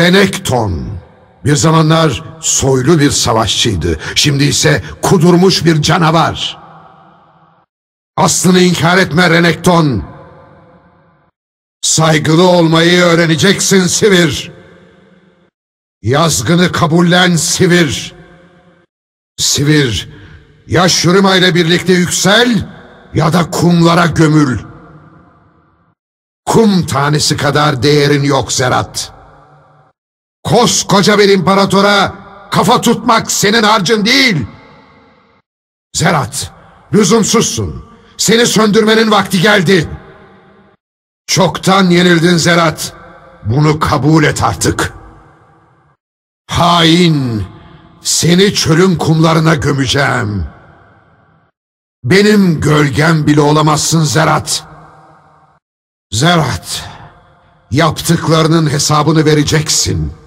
Renekton. Bir zamanlar soylu bir savaşçıydı. Şimdi ise kudurmuş bir canavar. Aslını inkar etme Renekton. Saygılı olmayı öğreneceksin Sivir. Yazgını kabullen Sivir. Sivir, ya Şurima ile birlikte yüksel ya da kumlara gömül. Kum tanesi kadar değerin yok Zerat. Koskoca bir imparatora kafa tutmak senin harcın değil. Zerat, lüzumsuzsun. Seni söndürmenin vakti geldi. Çoktan yenildin Zerat. Bunu kabul et artık. Hain, seni çölün kumlarına gömeceğim. Benim gölgem bile olamazsın Zerat. Zerat, yaptıklarının hesabını vereceksin.